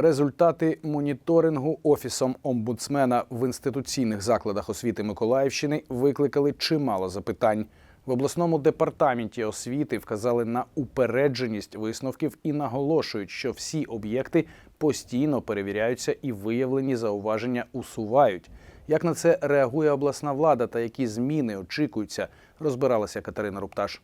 Результати моніторингу офісом омбудсмена в інституційних закладах освіти Миколаївщини викликали чимало запитань. В обласному департаменті освіти вказали на упередженість висновків і наголошують, що всі об'єкти постійно перевіряються і виявлені зауваження усувають. Як на це реагує обласна влада та які зміни очікуються, розбиралася Катерина Рупташ.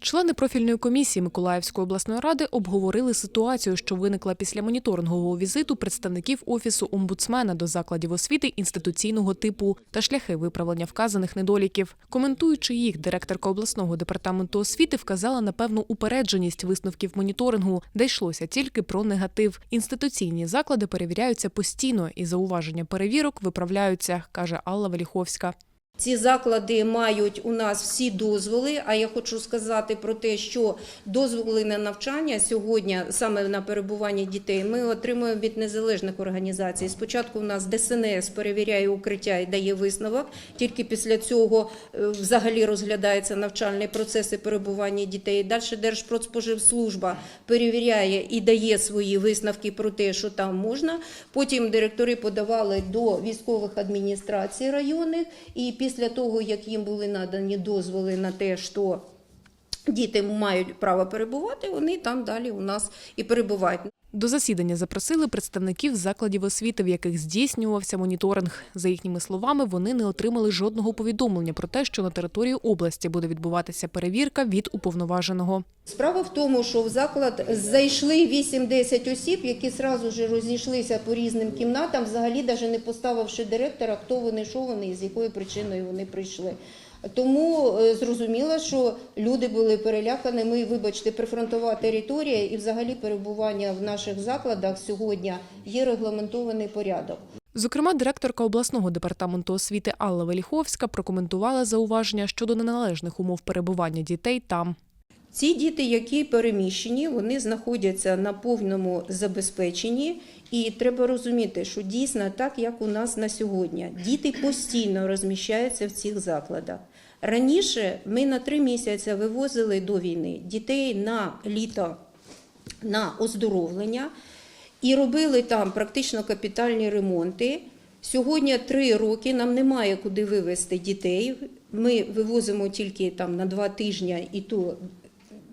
Члени профільної комісії Миколаївської обласної ради обговорили ситуацію, що виникла після моніторингового візиту представників офісу омбудсмена до закладів освіти інституційного типу та шляхи виправлення вказаних недоліків. Коментуючи їх, директорка обласного департаменту освіти вказала на певну упередженість висновків моніторингу, де йшлося тільки про негатив. Інституційні заклади перевіряються постійно, і зауваження перевірок виправляються, каже Алла Веліховська. Ці заклади мають у нас всі дозволи. А я хочу сказати про те, що дозволи на навчання сьогодні, саме на перебування дітей, ми отримуємо від незалежних організацій. Спочатку у нас ДСНС перевіряє укриття і дає висновок. Тільки після цього е, взагалі розглядається навчальний процес і перебування дітей. Далі Держпродспоживслужба перевіряє і дає свої висновки про те, що там можна. Потім директори подавали до військових адміністрацій районних, і після того, як їм були надані дозволи на те, що діти мають право перебувати, вони там далі у нас і перебувають. До засідання запросили представників закладів освіти, в яких здійснювався моніторинг. За їхніми словами, вони не отримали жодного повідомлення про те, що на території області буде відбуватися перевірка від уповноваженого. Справа в тому, що в заклад зайшли 8-10 осіб, які сразу ж розійшлися по різним кімнатам, взагалі навіть не поставивши директора, хто вони, що вони і з якою причиною вони прийшли. Тому е, зрозуміло, що люди були перелякані. Ми, вибачте, прифронтова територія і взагалі перебування в наших закладах сьогодні є регламентований порядок. Зокрема, директорка обласного департаменту освіти Алла Веліховська прокоментувала зауваження щодо неналежних умов перебування дітей там. Ці діти, які переміщені, вони знаходяться на повному забезпеченні, і треба розуміти, що дійсно так, як у нас на сьогодні, діти постійно розміщаються в цих закладах. Раніше ми на три місяці вивозили до війни дітей на літо на оздоровлення і робили там практично капітальні ремонти. Сьогодні три роки нам немає куди вивезти дітей. Ми вивозимо тільки там на два тижні і то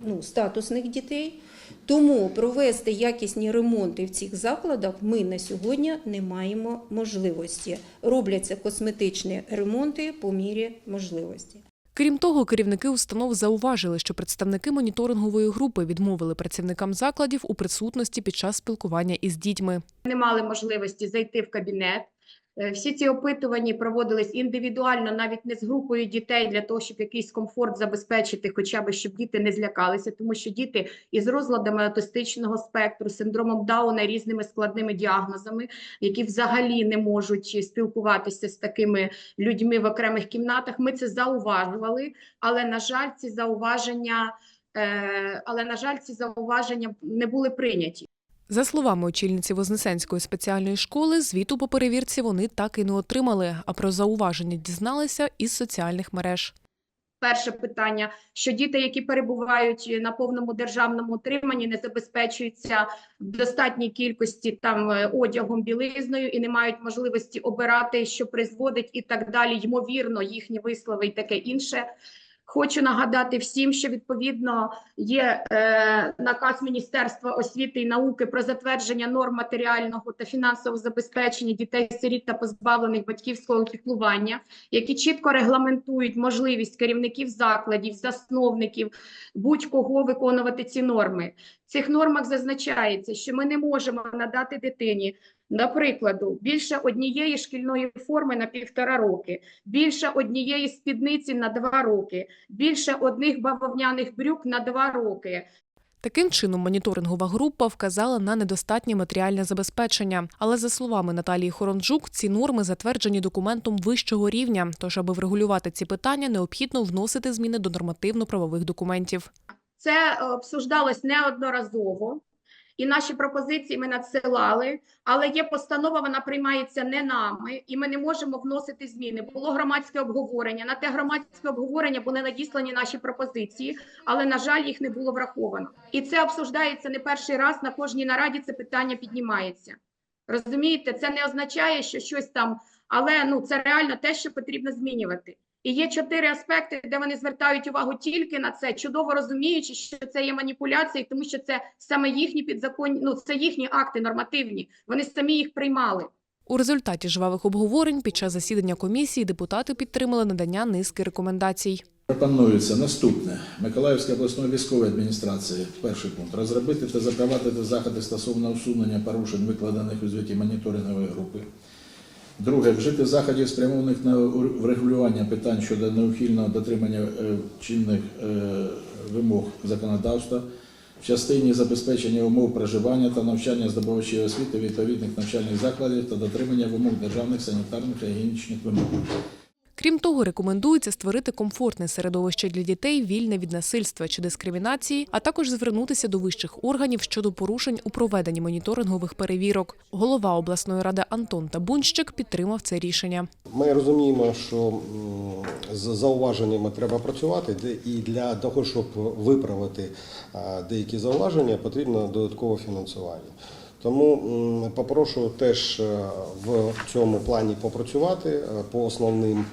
ну, статусних дітей. Тому провести якісні ремонти в цих закладах ми на сьогодні не маємо можливості. Робляться косметичні ремонти по мірі можливості. Крім того, керівники установ зауважили, що представники моніторингової групи відмовили працівникам закладів у присутності під час спілкування із дітьми. не мали можливості зайти в кабінет. Е, Всі ці опитування проводились індивідуально, навіть не з групою дітей, для того, щоб якийсь комфорт забезпечити, хоча б щоб діти не злякалися, тому що діти із розладами аутистичного спектру, синдромом Дауна, різними складними діагнозами, які взагалі не можуть спілкуватися з такими людьми в окремих кімнатах. Ми це зауважували, але на жаль, ці зауваження, е, але на жаль, ці зауваження не були прийняті. За словами очільниці Вознесенської спеціальної школи, звіту по перевірці вони так і не отримали, а про зауваження дізналися із соціальних мереж. Перше питання, що діти, які перебувають на повному державному утриманні, не забезпечуються в достатній кількості там е, одягом, білизною і не мають можливості обирати, що призводить і так далі. Ймовірно, їхні вислови і таке інше. Хочу нагадати всім, що відповідно є е, наказ Міністерства освіти і науки про затвердження норм матеріального та фінансового забезпечення дітей сиріт та позбавлених батьківського піклування, які чітко регламентують можливість керівників закладів, засновників будь-кого виконувати ці норми. В цих нормах зазначається, що ми не можемо надати дитині, наприклад, більше однієї шкільної форми на півтора роки, більше однієї спідниці на два роки, більше одних бавовняних брюк на два роки. Таким чином, моніторингова група вказала на недостатнє матеріальне забезпечення. Але за словами Наталії Хоронджук, ці норми затверджені документом вищого рівня. Тож, аби врегулювати ці питання, необхідно вносити зміни до нормативно-правових документів. Це е, обсуждалось неодноразово. І наші пропозиції ми надсилали. Але є постанова, вона приймається не нами, і ми не можемо вносити зміни. Було громадське обговорення. На те громадське обговорення були надіслані наші пропозиції, але на жаль, їх не було враховано. І це обсуждається не перший раз. На кожній нараді це питання піднімається. Розумієте, це не означає, що щось там, але ну це реально те, що потрібно змінювати. І є чотири аспекти, де вони звертають увагу тільки на це, чудово розуміючи, що це є маніпуляції, тому що це саме їхні підзаконні, ну це їхні акти нормативні. Вони самі їх приймали. У результаті жвавих обговорень під час засідання комісії депутати підтримали надання низки рекомендацій. Пропонується наступне. Миколаївській обласної військової адміністрації, перший пункт, розробити та запровадити заходи стосовно усунення порушень, викладених у звіті моніторингової групи. Друге, вжити заходів, спрямованих на врегулювання питань щодо неухильного дотримання е, чинних е, вимог законодавства в частині забезпечення умов проживання та навчання здобувачів освіти відповідних навчальних закладів та дотримання вимог державних санітарних та гігієнічних вимог. Крім того, рекомендується створити комфортне середовище для дітей, вільне від насильства чи дискримінації, а також звернутися до вищих органів щодо порушень у проведенні моніторингових перевірок. Голова обласної ради Антон Табунщик підтримав це рішення. Ми розуміємо, що з зауваженнями треба працювати, і для того, щоб виправити деякі зауваження, потрібно додаткове фінансування. Тому попрошу теж е, в цьому плані попрацювати е, по основним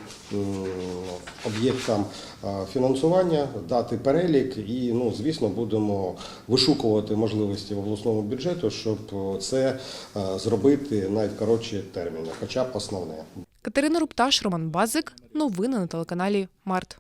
об'єктам е, фінансування, дати перелік і, ну, звісно, будемо вишукувати можливості в обласному бюджету, щоб це зробити навіть коротші терміни, хоча б основне. Катерина Рупташ, Роман Базик. Новини на телеканалі Март.